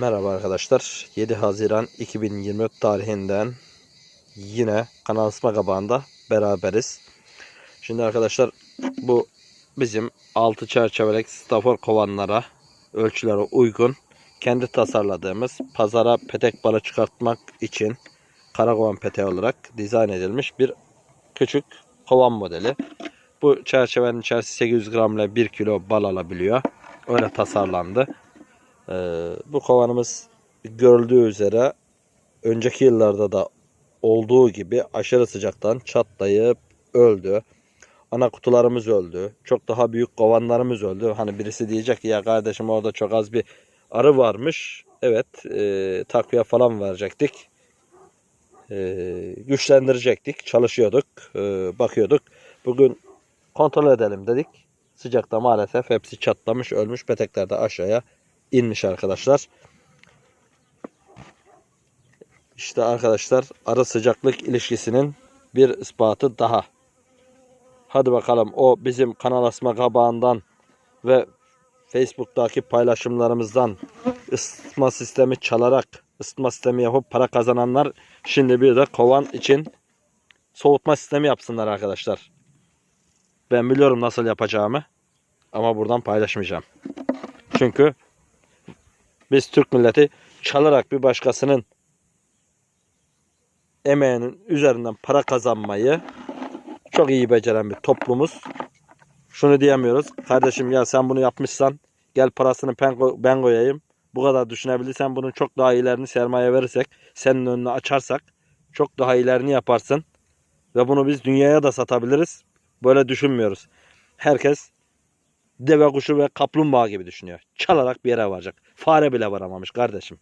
Merhaba arkadaşlar. 7 Haziran 2024 tarihinden yine Kanal Isma Kabağı'nda beraberiz. Şimdi arkadaşlar bu bizim 6 çerçevelik stafor kovanlara ölçülere uygun kendi tasarladığımız pazara petek balı çıkartmak için karakovan peteği olarak dizayn edilmiş bir küçük kovan modeli. Bu çerçevenin içerisi 800 gram ile 1 kilo bal alabiliyor. Öyle tasarlandı. Ee, bu kovanımız görüldüğü üzere önceki yıllarda da olduğu gibi aşırı sıcaktan çatlayıp öldü. Ana kutularımız öldü. Çok daha büyük kovanlarımız öldü. Hani birisi diyecek ki ya kardeşim orada çok az bir arı varmış. Evet e, takviye falan verecektik. E, güçlendirecektik. Çalışıyorduk. e, bakıyorduk. Bugün kontrol edelim dedik. Sıcakta maalesef hepsi çatlamış, ölmüş. Petekler de aşağıya inmiş arkadaşlar. İşte arkadaşlar arı sıcaklık ilişkisinin bir ispatı daha. Hadi bakalım o bizim kanal asma kabağından ve Facebook'taki paylaşımlarımızdan ısıtma sistemi çalarak ısıtma sistemi yapıp para kazananlar şimdi bir de kovan için soğutma sistemi yapsınlar arkadaşlar. Ben biliyorum nasıl yapacağımı ama buradan paylaşmayacağım. Çünkü biz Türk milleti çalarak bir başkasının emeğinin üzerinden para kazanmayı çok iyi beceren bir toplumuz. Şunu diyemiyoruz. Kardeşim ya sen bunu yapmışsan gel parasını ben, koy- ben koyayım. Bu kadar düşünebilirsen bunun çok daha iyilerini sermaye verirsek, senin önünü açarsak çok daha iyilerini yaparsın. Ve bunu biz dünyaya da satabiliriz. Böyle düşünmüyoruz. Herkes deve kuşu ve kaplumbağa gibi düşünüyor. Çalarak bir yere varacak. Fare bile varamamış kardeşim.